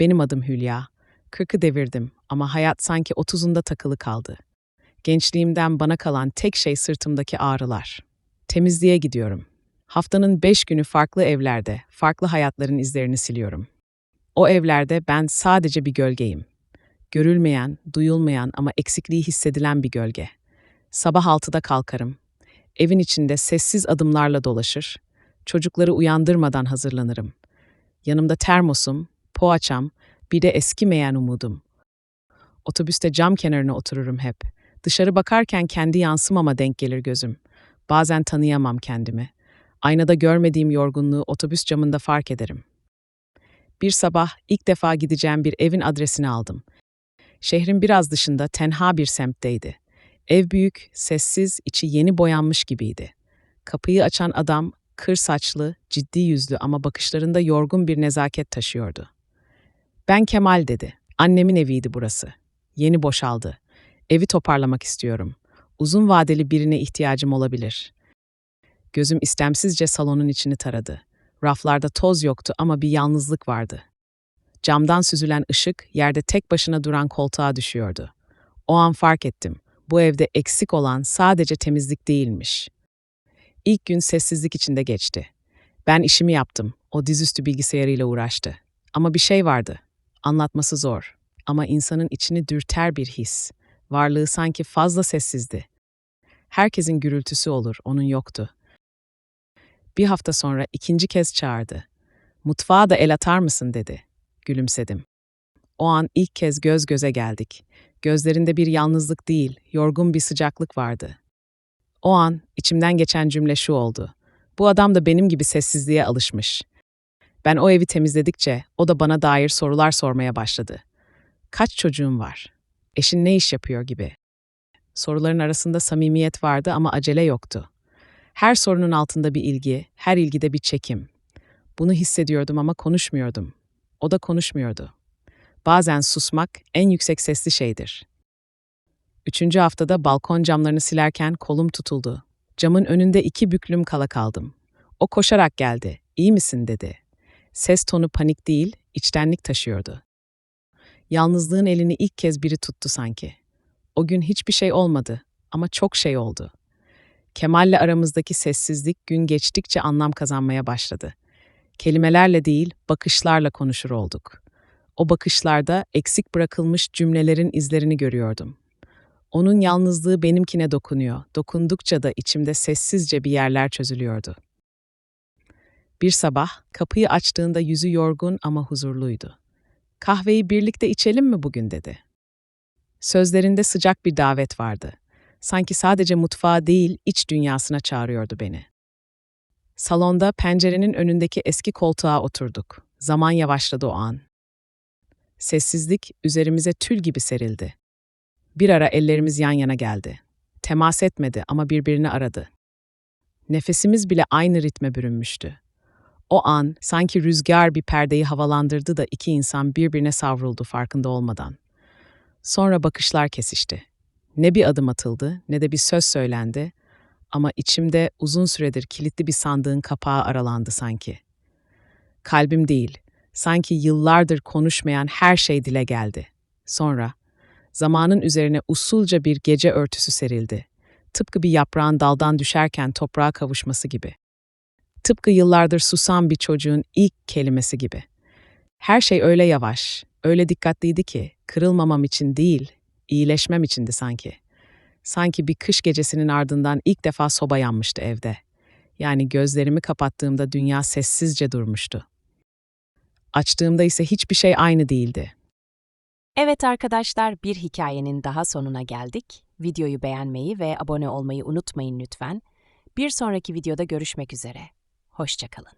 Benim adım Hülya. Kırkı devirdim ama hayat sanki otuzunda takılı kaldı. Gençliğimden bana kalan tek şey sırtımdaki ağrılar. Temizliğe gidiyorum. Haftanın beş günü farklı evlerde, farklı hayatların izlerini siliyorum. O evlerde ben sadece bir gölgeyim. Görülmeyen, duyulmayan ama eksikliği hissedilen bir gölge. Sabah altıda kalkarım. Evin içinde sessiz adımlarla dolaşır. Çocukları uyandırmadan hazırlanırım. Yanımda termosum, poğaçam, bir de eskimeyen umudum. Otobüste cam kenarına otururum hep. Dışarı bakarken kendi yansımama denk gelir gözüm. Bazen tanıyamam kendimi. Aynada görmediğim yorgunluğu otobüs camında fark ederim. Bir sabah ilk defa gideceğim bir evin adresini aldım. Şehrin biraz dışında tenha bir semtteydi. Ev büyük, sessiz, içi yeni boyanmış gibiydi. Kapıyı açan adam kır saçlı, ciddi yüzlü ama bakışlarında yorgun bir nezaket taşıyordu. Ben Kemal dedi. Annemin eviydi burası. Yeni boşaldı. Evi toparlamak istiyorum. Uzun vadeli birine ihtiyacım olabilir. Gözüm istemsizce salonun içini taradı. Raflarda toz yoktu ama bir yalnızlık vardı. Camdan süzülen ışık yerde tek başına duran koltuğa düşüyordu. O an fark ettim. Bu evde eksik olan sadece temizlik değilmiş. İlk gün sessizlik içinde geçti. Ben işimi yaptım. O dizüstü bilgisayarıyla uğraştı. Ama bir şey vardı. Anlatması zor. Ama insanın içini dürter bir his. Varlığı sanki fazla sessizdi. Herkesin gürültüsü olur, onun yoktu. Bir hafta sonra ikinci kez çağırdı. Mutfağa da el atar mısın dedi. Gülümsedim. O an ilk kez göz göze geldik. Gözlerinde bir yalnızlık değil, yorgun bir sıcaklık vardı. O an içimden geçen cümle şu oldu. Bu adam da benim gibi sessizliğe alışmış. Ben o evi temizledikçe o da bana dair sorular sormaya başladı. Kaç çocuğum var? Eşin ne iş yapıyor gibi. Soruların arasında samimiyet vardı ama acele yoktu. Her sorunun altında bir ilgi, her ilgide bir çekim. Bunu hissediyordum ama konuşmuyordum. O da konuşmuyordu. Bazen susmak en yüksek sesli şeydir. Üçüncü haftada balkon camlarını silerken kolum tutuldu. Camın önünde iki büklüm kala kaldım. O koşarak geldi. İyi misin dedi. Ses tonu panik değil, içtenlik taşıyordu. Yalnızlığın elini ilk kez biri tuttu sanki. O gün hiçbir şey olmadı ama çok şey oldu. Kemal'le aramızdaki sessizlik gün geçtikçe anlam kazanmaya başladı. Kelimelerle değil, bakışlarla konuşur olduk. O bakışlarda eksik bırakılmış cümlelerin izlerini görüyordum. Onun yalnızlığı benimkine dokunuyor. Dokundukça da içimde sessizce bir yerler çözülüyordu. Bir sabah kapıyı açtığında yüzü yorgun ama huzurluydu. Kahveyi birlikte içelim mi bugün dedi. Sözlerinde sıcak bir davet vardı. Sanki sadece mutfağa değil, iç dünyasına çağırıyordu beni. Salonda pencerenin önündeki eski koltuğa oturduk. Zaman yavaşladı o an. Sessizlik üzerimize tül gibi serildi. Bir ara ellerimiz yan yana geldi. Temas etmedi ama birbirini aradı. Nefesimiz bile aynı ritme bürünmüştü. O an sanki rüzgar bir perdeyi havalandırdı da iki insan birbirine savruldu farkında olmadan. Sonra bakışlar kesişti. Ne bir adım atıldı ne de bir söz söylendi ama içimde uzun süredir kilitli bir sandığın kapağı aralandı sanki. Kalbim değil, sanki yıllardır konuşmayan her şey dile geldi. Sonra zamanın üzerine usulca bir gece örtüsü serildi. Tıpkı bir yaprağın daldan düşerken toprağa kavuşması gibi. Tıpkı yıllardır susan bir çocuğun ilk kelimesi gibi. Her şey öyle yavaş, öyle dikkatliydi ki kırılmamam için değil, iyileşmem içindi sanki. Sanki bir kış gecesinin ardından ilk defa soba yanmıştı evde. Yani gözlerimi kapattığımda dünya sessizce durmuştu. Açtığımda ise hiçbir şey aynı değildi. Evet arkadaşlar, bir hikayenin daha sonuna geldik. Videoyu beğenmeyi ve abone olmayı unutmayın lütfen. Bir sonraki videoda görüşmek üzere. Hoşçakalın.